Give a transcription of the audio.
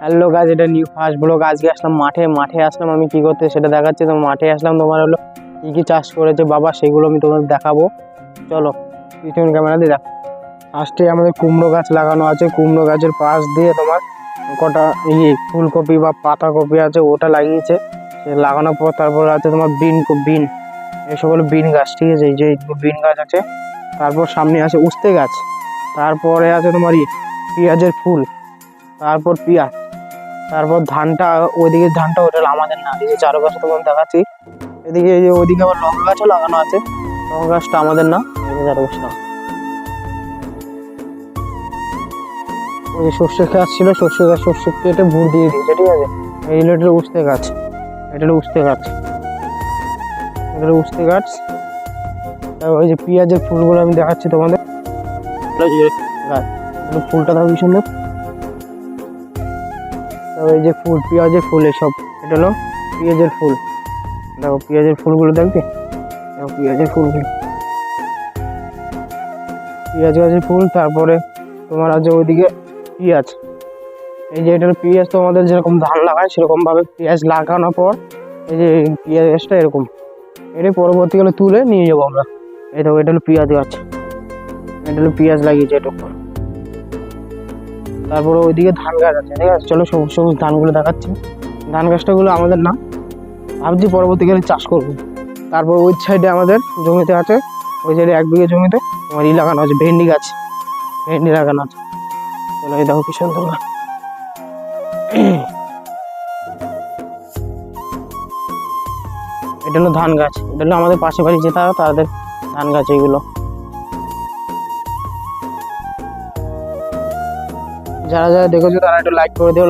Hello গাছ এটা new first blog আজকে আসলাম মাঠে। মাঠে আসলাম আমি কি করতে সেটা দেখাচ্ছি। তো মাঠে আসলাম, তোমার হলো কি কি চাষ করেছে বাবা, সেগুলো আমি তোমাদের দেখাবো। চলো, পিছন ক্যামেরা দিয়ে দেখো। ফার্স্টে আমাদের কুমড়ো গাছ লাগানো আছে। কুমড়ো গাছের পাশ দিয়ে তোমার কটা ইয়ে ফুলকপি বা পাতাকপি আছে, ওটা লাগিয়েছে। লাগানোর পর তারপর আছে তোমার বিন বিন। এসব হলো বিন গাছ, ঠিক আছে? যে বিন গাছ আছে। তারপর সামনে আছে উস্তে গাছ। তারপরে আছে তোমার পেঁয়াজের ফুল। তারপর পেঁয়াজ তারপর ধানটা ওইদিকে ধানটা ওটা আমাদের না এই যে চারপাশে তোমার দেখাচ্ছি। এদিকে এই যে ওইদিকে আবার লঙ্কা গাছও লাগানো আছে লঙ্কা গাছটা আমাদের না এই যে ওই সর্ষে গাছ ছিল সর্ষে গাছ সর্ষে কেটে ভুল দিয়ে দিয়েছে ঠিক আছে? এই হলো এটা উস্তে গাছ এটা হলো উস্তে গাছ এটা হলো উস্তে গাছ। তারপর ওই যে পেঁয়াজের ফুলগুলো আমি দেখাচ্ছি তোমাদের। গাছ ফুলটা দেখো কি সুন্দর। তারপর এই যে ফুল, পেঁয়াজের ফুল এসব, এটা হলো পেঁয়াজের ফুল। দেখো, পেঁয়াজের ফুলগুলো দেখবে? দেখো, পেঁয়াজের ফুলগুলো পেঁয়াজ গাছের ফুল, তারপরে তোমার আছে ওইদিকে পেঁয়াজ। এই যে এটা পেঁয়াজ তো আমাদের যেরকম ধান লাগায়, সেরকমভাবে পেঁয়াজ লাগানোর পর এই যে পেঁয়াজ গাছটা এরকম। এটা পরবর্তীকালে তুলে নিয়ে যাব আমরা। এই দেখো, এটা হলো পেঁয়াজ গাছ। এটা হলো পেঁয়াজ লাগিয়েছে এটা তারপরে ওইদিকে ধান গাছ আছে, ঠিক আছে? চলো সবুজ সবুজ ধানগুলো দেখাচ্ছি। ধান গাছটাগুলো আমাদের না ভাবছি পরবর্তীকালে চাষ করব। তারপর ওই সাইডে আমাদের জমিতে আছে, ওই সাইডে এক বিঘে জমিতে তোমার ই লাগানো আছে, ভেন্ডি গাছ। ভেন্ডি লাগানো আছে। চলো এই দেখো কি সুন্দর। এটা হলো ধান গাছ। এটা হলো আমাদের পাশে বাড়ি যেতে হবে তাদের ধান গাছ এইগুলো যারা যারা দেখেছ তারা একটু লাইক করে দিও